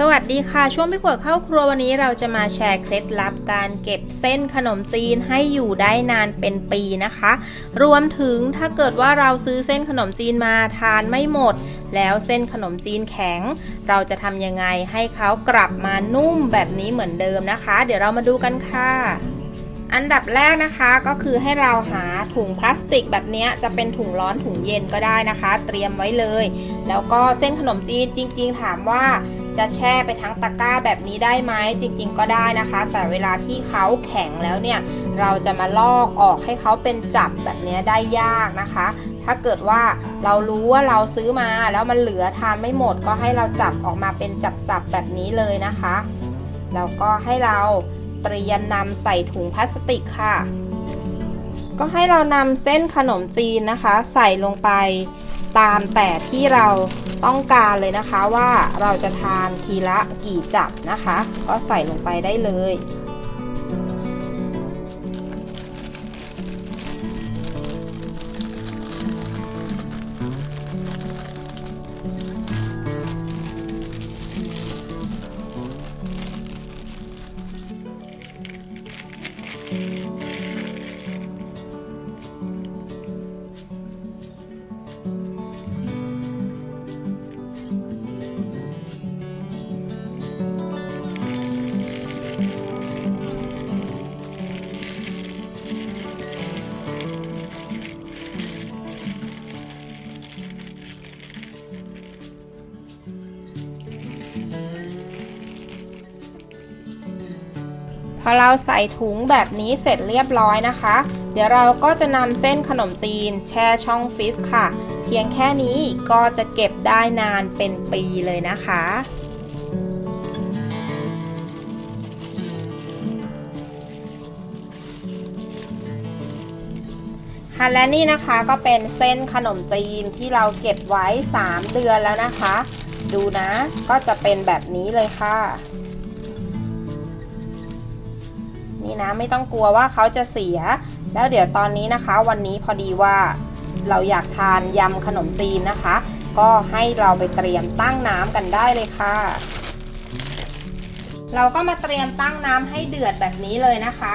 สวัสดีค่ะ ช่วงพี่ขวดเข้าครัววันนี้เราจะมาแชร์เคล็ดลับการเก็บเส้นขนมจีนให้อยู่ได้นานเป็นปีนะคะ รวมถึงถ้าเกิดว่าเราซื้อเส้นขนมจีนมาทานไม่หมด แล้วเส้นขนมจีนแข็ง เราจะทำยังไงให้เขากลับมานุ่มแบบนี้เหมือนเดิมนะคะ เดี๋ยวเรามาดูกันค่ะอันดับแรกนะคะก็คือให้เราหาถุงพลาสติกแบบนี้จะเป็นถุงร้อนถุงเย็นก็ได้นะคะ เตรียมไว้เลย แล้วก็เส้นขนมจีนจริง ๆ ถามว่า จะแช่ไปทั้งตะกร้าแบบนี้ได้ไหมจริง ๆ ก็ได้นะคะ แต่เวลาที่เขาแข็งแล้วเนี่ยเราจะมาลอกออกให้เขาเป็นจับแบบนี้ได้ยากนะคะ ถ้าเกิดว่าเรารู้ว่าเราซื้อมาแล้วมันเหลือทานไม่หมดก็ให้เราจับออกมาเป็นจับๆแบบนี้เลยนะคะแล้วก็ให้เราเตรียมนำใส่ถุงพลาสติกค่ะ ก็ให้เรานำเส้นขนมจีนนะคะ ใส่ลงไปตามแต่ที่เรา ต้องการเลยนะคะว่าเราจะทานทีละกี่จับนะคะ ก็ใส่ลงไปได้เลยพ อเราใส่ถุงแบบนี้เสร็จเรียบร้อยนะคะ เดี๋ยวเราก็จะนำเส้นขนมจีน แช่ช่องฟิตค่ะ เพียงแค่นี้ก็จะเก็บได้นานเป็นปีเลยนะคะค่ะและนี่นะคะก็เป็นเส้นขนมจีนที่เราเก็บไว้ 3 เดือนแล้วนะคะ ดูนะก็จะเป็นแบบนี้เลยค่ะ นี่นะไม่ต้องกลัวว่าเขาจะเสีย แล้วเดี๋ยวตอนนี้นะคะ วันนี้พอดีว่าเราอยากทานยำขนมจีนนะคะ ก็ให้เราไปเตรียมตั้งน้ำกันได้เลยค่ะ เราก็มาเตรียมตั้งน้ำให้เดือดแบบนี้เลยนะคะ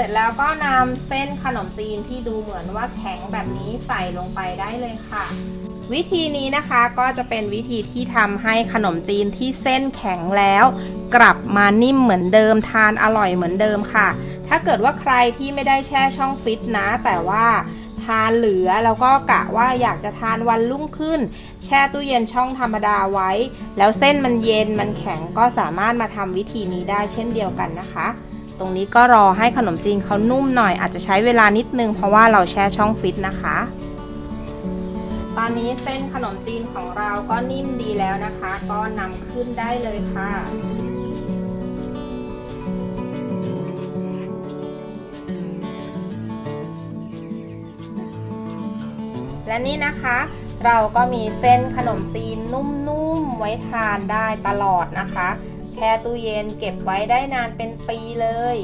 ร็จแล้วก็นำเส้นขนมจีนที่ดูเหมือนว่าแข็งแบบนี้ใส่ลงไปได้เลยค่ะ วิธีนี้นะคะก็จะเป็นวิธีที่ทำให้ขนมจีนที่เส้นแข็งแล้ว กลับมานิ่มเหมือนเดิมทานอร่อยเหมือนเดิมค่ะ ถ้าเกิดว่าใครที่ไม่ได้แช่ช่องฟิตนะ แต่ว่าทานเหลือแล้วก็กะว่าอยากจะทานวันรุ่งขึ้น แช่ตู้เย็นช่องธรรมดาไว้ แล้วเส้นมันเย็นมันแข็งก็สามารถมาทำวิธีนี้ได้เช่นเดียวกันนะคะ ตรงนี้ก็รอให้ขนมจีนเขานุ่มหน่อยอาจจะใช้เวลานิดนึงเพราะว่าเราแช่ช่องฟิตนะคะ ตอนนี้เส้นขนมจีนของเราก็นิ่มดีแล้วนะคะ ก็นำขึ้นได้เลยค่ะและนี่นะคะเราก็มีเส้นขนมจีนนุ่มๆไว้ทานได้ตลอดนะคะ แช่ตู้เย็นเก็บไว้ได้นานเป็นปีเลย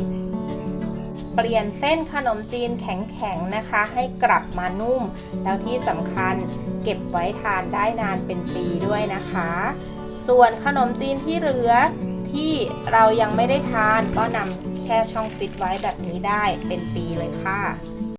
เปลี่ยนเส้นขนมจีนแข็งๆนะคะ ให้กลับมานุ่ม แล้วที่สำคัญเก็บไว้ทานได้นานเป็นปีด้วยนะคะ ส่วนขนมจีนที่เหลือที่เรายังไม่ได้ทานก็นำแช่ช่องฟิตไว้แบบนี้ได้เป็นปีเลยค่ะ